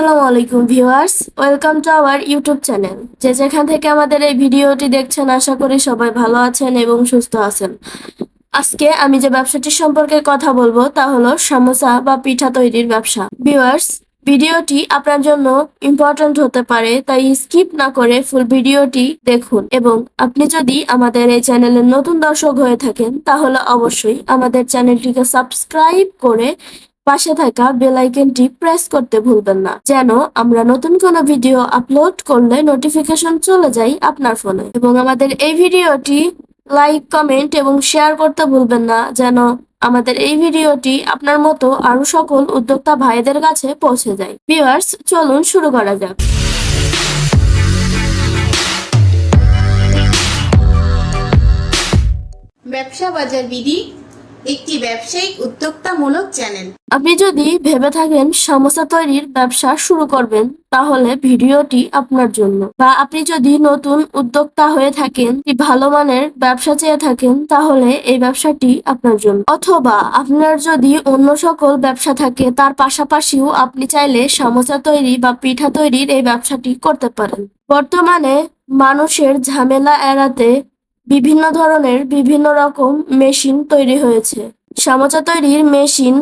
আসসালামু আলাইকুম viewers, welcome to our YouTube channel. যে যেখান থেকে আমাদের এই ভিডিওটি দেখছেন, আশা করি সবাই ভালো আছেন এবং সুস্থ আছেন। আজকে আমি যে ব্যবসাটি সম্পর্কে কথা বলব, তা হলো সামোসা বা পিঠা তৈরির ব্যবসা। ভিউয়ার্স, ভিডিওটি আপনার জন্য ইম্পর্ট্যান্ট হতে পারে, তাই স্কিপ না করে ফুল ভিডিওটি দেখুন। এবং আপনি যদি আমাদের এই চ্যানেলের নতুন দর্শক হয়ে থাকেন, তাহলে অবশ্যই আমাদের চ্যানেলটিকে সাবস্ক্রাইব করে পাশে থাকা বেল আইকনটি প্রেস করতে ভুলবেন না। যেন আমরা নতুন কোনো ভিডিও আপলোড করলে নোটিফিকেশন চলে যায় আপনার ফোনে এবং আমাদের এই ভিডিওটি লাইক কমেন্ট এবং শেয়ার করতে ভুলবেন না, যেন আমাদের এই ভিডিওটি আপনার মতো আরও সকল উদ্যোক্তা ভাইদের কাছে পৌঁছে যায়। ভিউয়ার্স চলুন শুরু করা যাক। ব্যবসা বাজার বিধি একটি ব্যবসায়িক উদ্যোক্তামূলক চ্যানেল। আপনি যদি ভেবে থাকেন সমস্যা তৈরির ব্যবসা শুরু করবেন, তাহলে ভিডিওটি আপনার জন্য। বা আপনি যদি নতুন উদ্যোক্তা হয়ে থাকেন ভালো মানের ব্যবসা চেয়ে থাকেন, তাহলে এই ব্যবসাটি আপনার জন্য। অথবা আপনার যদি অন্য সকল ব্যবসা থাকে, তার পাশাপাশিও আপনি চাইলে সমস্যা তৈরি বা পিঠা তৈরির এই ব্যবসাটি করতে পারেন। বর্তমানে মানুষের ঝামেলা এড়াতে বিভিন্ন ধরনের বিভিন্ন রকম মেশিন তৈরি হয়েছে। সামোচা তৈরির মেশিন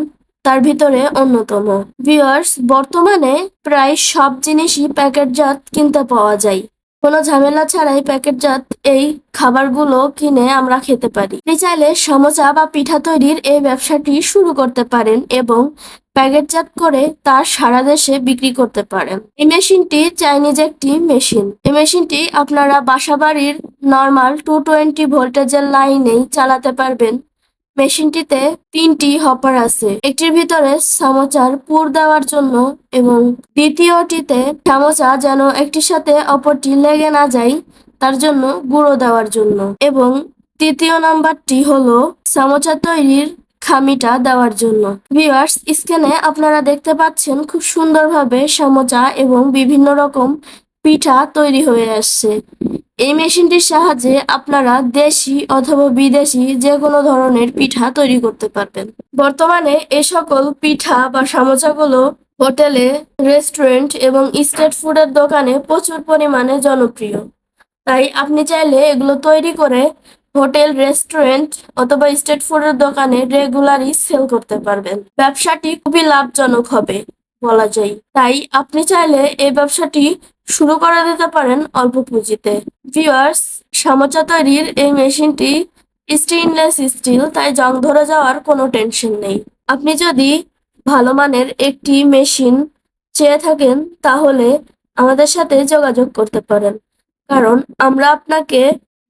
তার ভিতরে অন্যতম। ভিউয়ার্স, বর্তমানে প্রায় সব জিনিসই প্যাকেটজাত কিনতে পাওয়া যায়। কোনো ঝামেলা ছাড়াই প্যাকেটজাত এই খাবারগুলো কিনে আমরা খেতে পারি। আপনি চাইলে সমোচা বা পিঠা তৈরির এই ব্যবসাটি শুরু করতে পারেন এবং প্যাকেটজাত করে তা সারা দেশে বিক্রি করতে পারেন এই মেশিনটি চাইনিজ একটি মেশিন। এই মেশিনটি আপনারা বাসাবাড়ির নর্মাল টু টোয়েন্টি ভোল্টেজের লাইনেই চালাতে পারবেন। মেশিনটিতে তিনটি হপার আছে। একটির ভিতরে সামোচার পুর দেওয়ার জন্য এবং দ্বিতীয়টিতে সামোচা যেন একটির সাথে অপরটি লেগে না যায়, তার জন্য গুঁড়ো দেওয়ার জন্য। এবং তৃতীয় নাম্বারটি হলো সামোচা তৈরির খামিটা দেওয়ার জন্য। ভিউয়ার্স স্ক্যানে আপনারা দেখতে পাচ্ছেন খুব সুন্দরভাবে সামোচা এবং বিভিন্ন রকম পিঠা তৈরি হয়ে আসছে। এই মেশিনটির সাহায্যে আপনারা দেশি অথবা বিদেশি যে কোনো ধরনের পিঠা তৈরি করতে পারবেন। বর্তমানে এ সকল পিঠা বা সামোচাগুলো হোটেলে, রেস্টুরেন্ট এবং স্ট্রিট ফুডের দোকানে প্রচুর পরিমাণে জনপ্রিয়। তাই আপনি চাইলে এগুলো তৈরি করে হোটেল, রেস্টুরেন্ট অথবা স্ট্রিট ফুডের দোকানে রেগুলারই সেল করতে পারবেন। ব্যবসাটি খুবই লাভজনক হবে বলা যায়। তাই আপনি চাইলে এই ব্যবসাটি শুরু করে দিতে পারেন অল্প পুঁজিতে। ভিউয়ার্স সামোচা তৈরির এই মেশিনটি স্টেইনলেস স্টিল, তাই জং ধরে যাওয়ার কোনো টেনশন নেই। আপনি যদি ভালো মানের একটি মেশিন চেয়ে থাকেন, তাহলে আমাদের সাথে যোগাযোগ করতে পারেন। কারণ আমরা আপনাকে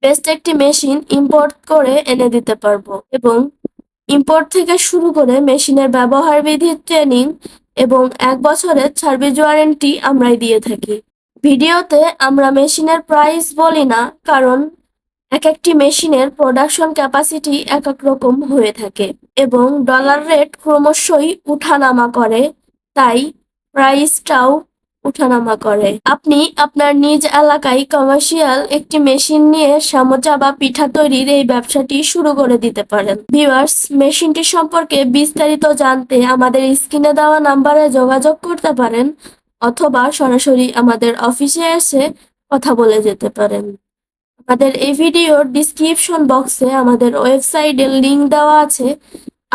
বেস্ট একটি মেশিন ইম্পোর্ট করে এনে দিতে পারব এবং ইম্পোর্ট থেকে শুরু করে মেশিনের ব্যবহার বিধির ট্রেনিং এবং এক বছরের সার্ভিস ওয়ারেন্টি আমরাই দিয়ে থাকি। ভিডিওতে আমরা মেশিনের প্রাইস বলি না, কারণ এক একটি মেশিনের প্রোডাকশন ক্যাপাসিটি এক এক রকম হয়ে থাকে এবং ডলার রেট ক্রমশই উঠানামা করে, তাই প্রাইসটাও উঠানামা করে। আপনি আপনার নিজ এলাকায় কমার্শিয়াল একটি মেশিন নিয়ে সামোচা বা পিঠা তৈরির এই ব্যবসাটি শুরু করে দিতে পারেন। ভিউয়ার্স মেশিনটি সম্পর্কে বিস্তারিত জানতে আমাদের স্ক্রিনে দেওয়া নাম্বারে যোগাযোগ করতে পারেন অথবা সরাসরি আমাদের অফিসে এসে কথা বলে যেতে পারেন। আমাদের এই ভিডিওর ডিসক্রিপশন বক্সে আমাদের ওয়েবসাইটের লিংক দেওয়া আছে।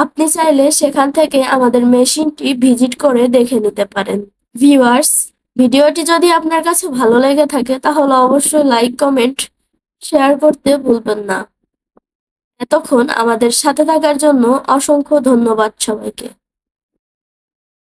আপনি চাইলে সেখান থেকে আমাদের মেশিনটি ভিজিট করে দেখে নিতে পারেন। ভিউয়ার্স ভিডিওটি যদি আপনার কাছে ভালো লেগে থাকে, তাহলে অবশ্যই লাইক কমেন্ট শেয়ার করতে ভুলবেন না। এতক্ষণ আমাদের সাথে থাকার জন্য অসংখ্য ধন্যবাদ সবাইকে।